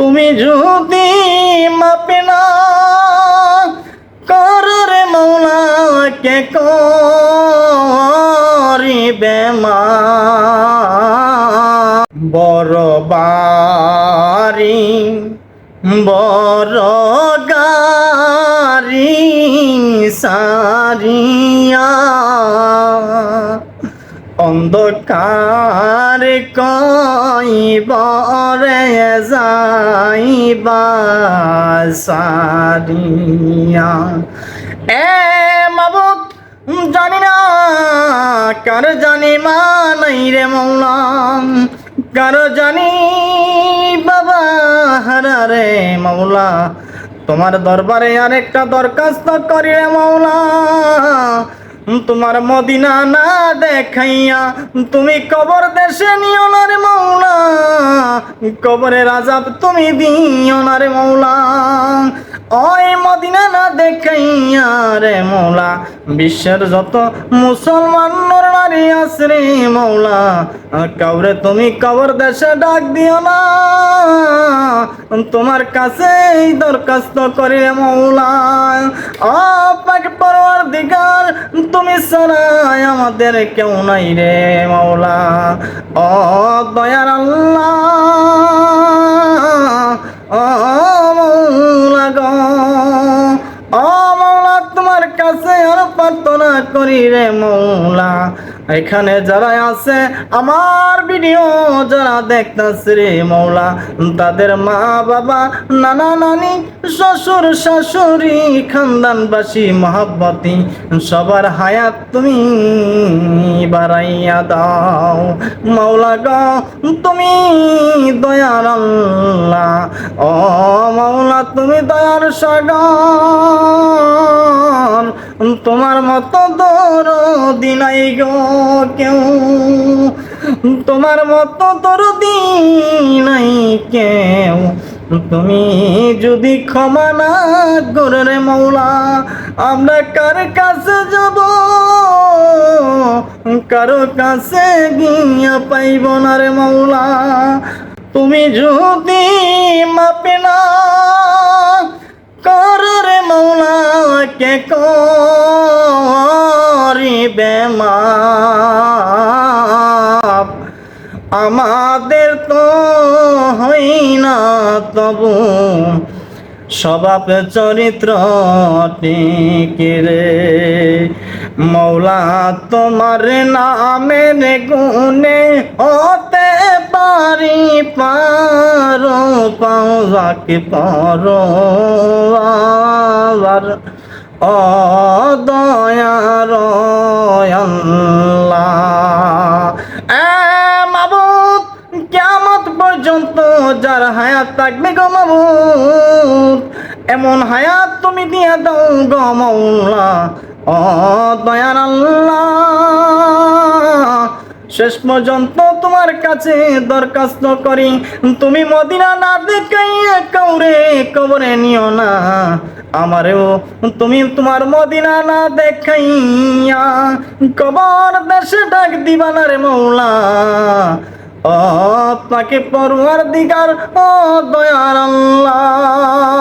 তুমি যদি মাপে না কররে মৌলা কে করিবে মা। বড় বাড়ি বড় সারিয়া অন্ধকার কইবরে যাইবা সারিয়া। এ মাবুক জানি না কার জানি মা নাই রে মৌলাম কার জানি বাবা হারা রে মৌলা। তোমার দরবারে আরেকটা দরখাস্ত করি রে মৌলা। তোমার মদিনা না দেখাইয়া তুমি কবর দেশে নিও না রে মৌলা। কবরের আজাব তুমি দিও না রে মৌলা। ওই মদিনা না দেখাইয়া রে মৌলা, বিশ্বের যত মুসলমান নর নারী আছে মৌলা, কাউরে তুমি কবর দেশে ডাক দিও না। তোমার কাছে দরখাস্ত করে মৌলা, ও পাক পরওয়ার তুমি সারাই আমাদের কেউ নাই রে মৌলা। ও দয়ার প্রার্থনা করি রে মৌলা। এখানে যারা আছে, আমার ভিডিও যারা দেখতেছে রে মৌলা, তাদের মা বাবা নানা নানি, শ্বশুর, শাশুড়ি, খানদানবাসী, মহাব্বতী, সবার হায়াত তুমি বাড়াইয়া দাও। মৌলা গো, তুমি দয়ার আল্লাহ। ও মৌলা, তুমি দয়ার সাগর। তোমার মতো দর দিনাই গো কেউ। তোমার মতো দর দিনাই কেউ। তুমি যদি ক্ষমা না করে মৌলা, আমরা কার কাছে যাব? কারও কাছে গিয়া পাইব না রে মৌলা। তুমি যদি মাপে না কর রে মৌলা, কে করিবে মাপ আমাদের তো হই না তবু স্বভাব চরিত্র টিকে রে। মৌলা তোমার নামের গুণে হতে পারি, পারো পাওয়াকে পারো। আবার ও দয়ার আল্লাহ। মাবুদ কেমত পর্যন্ত যার হায়াত থাকবে গো মাবুদ, এমন হায়াত তুমি দিয়ে দাও গো মাওলা। ও দয়ার আল্লাহ। শেষ পর্যন্ত তোমার কাছে দরখাস্ত করি। তুমি মদিনা না দেখাইয়া কাউরে কবরে নিও না। আমারেও তুমি তোমার মদিনা না দেখাইয়া কবর দেশে ডাক দিবা না রে মৌলা। ও তাকে পড়ুয়ার দিগার, ও, দয়ার আল্লাহ।